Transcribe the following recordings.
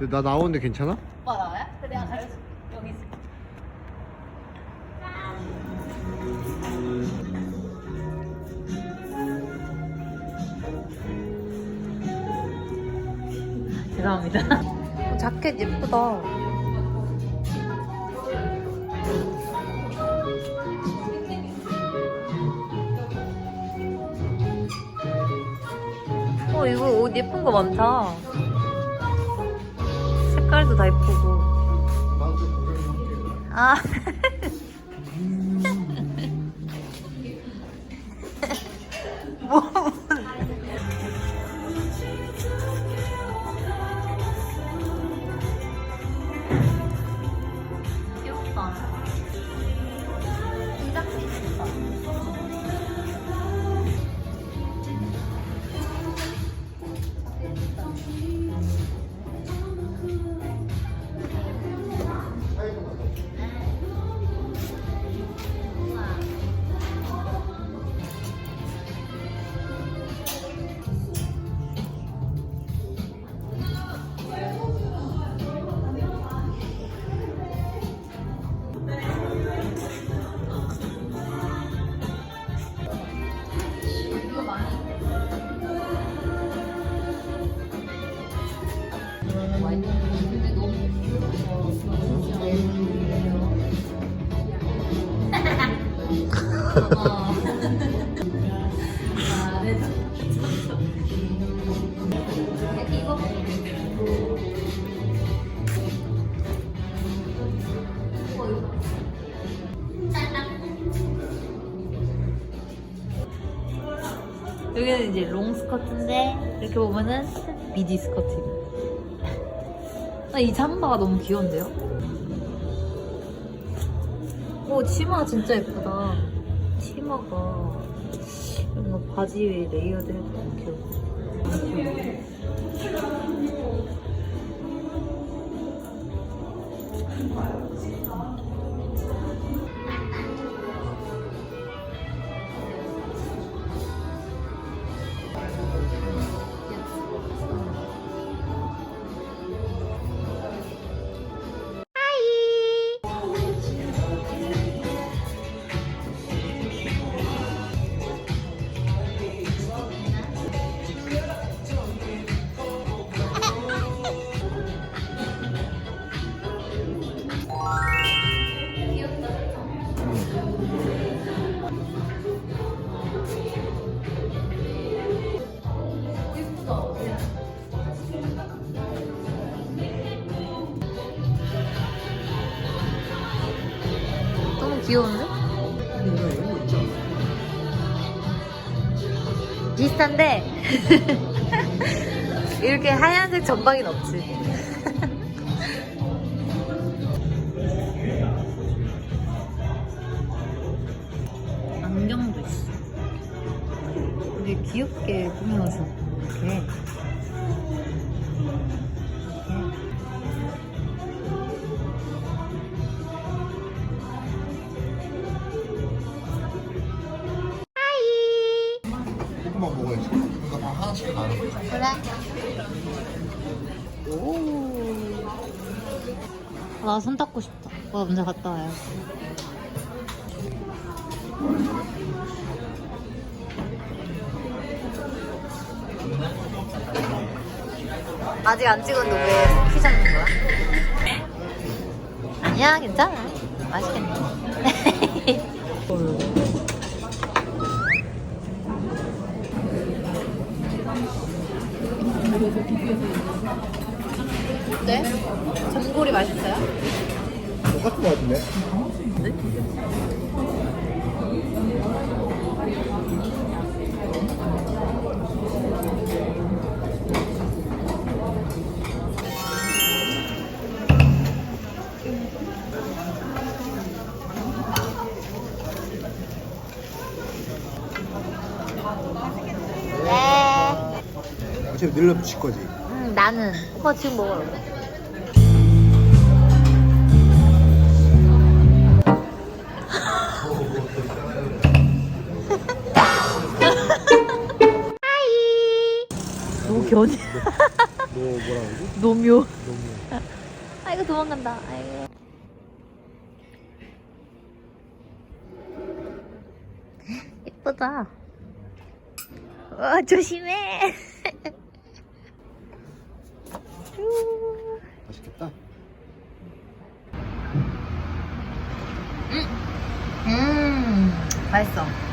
근데 나 나오는데 괜찮아? 오빠 나와요? 그래 내가 가르쳐 여기 있어 죄송합니다. 자켓 예쁘다. 어 이거 옷 예쁜 거 많다 색깔도 다 예쁘고 아. 뭐. 아, 여기는 이제 롱 스커트인데 이렇게 보면은 미디 스커트. 아, 이 잠바가 너무 귀여운데요? 오 치마 진짜 예쁘다. 치마가 이거 바지 위에 레이어드 해도 너무 귀여워. 귀여운데? 비슷한데 이렇게 하얀색 전방인 없지. 안경도 있어. 되게 귀엽게 꾸며서 이렇게. 조금만 먹어야지. 이거 다 하나씩 나눠. 그래. 오. 나 손 닦고 싶다. 와, 먼저 갔다 와요. 아직 안 찍었는데 왜키 잡는 거야? 아니야, 괜찮아. 맛있겠네. 어때? 전골이 맛있어요? 똑같은 거 같은데? 네. 어차피 늘려 붙일 거지. 음, 나는. 오빠 지금 먹어요. 견해. 너 뭐라 그러지? 노묘. 너무. 아이고 도망간다. 아이고. 예쁘다. 와 조심해. 쭈. 맛있겠다. 음, 맛있어.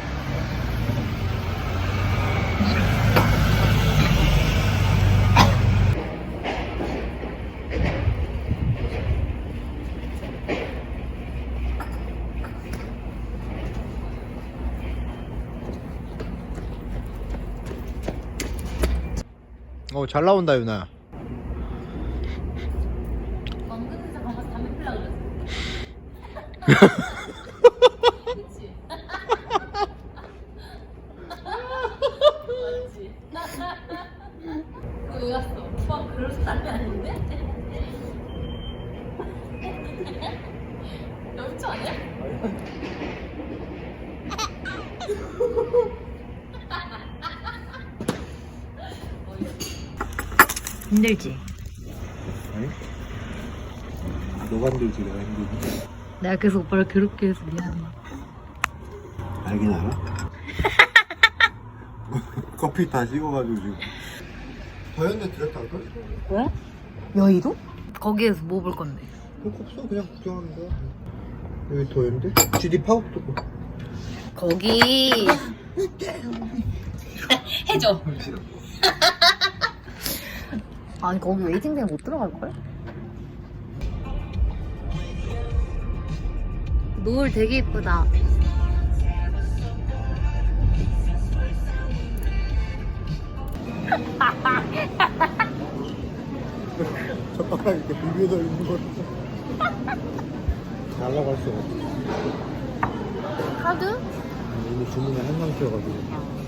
어, 잘 나온다, 유나야. 왕근에서 가서 담배 피려고 그랬어. 그치? 맞지? 너왜 갔어? 오빠 그럴 사람이 아닌데? 여자 아니야? 힘들지? 아니? 너가 힘들지, 내가 힘들지. 내가 계속 오빠를 괴롭게 해서 미안해. 알긴 알아? 커피 다 식어가지고 지금. 들었다 할까? 왜? 여의도? 거기에서 뭐 볼 건데? 볼거 없어, 그냥 구경하는 거야. 여기 더현대? GD 파워도 고 거기 해줘. 아니 거기 웨이팅되면 못 들어갈 걸? 노을 되게 이쁘다. 젓가락 이렇게 비벼서 있는 거. 날라갈 수가 없어. 카드? 이미 주문을 한 상태여가지고.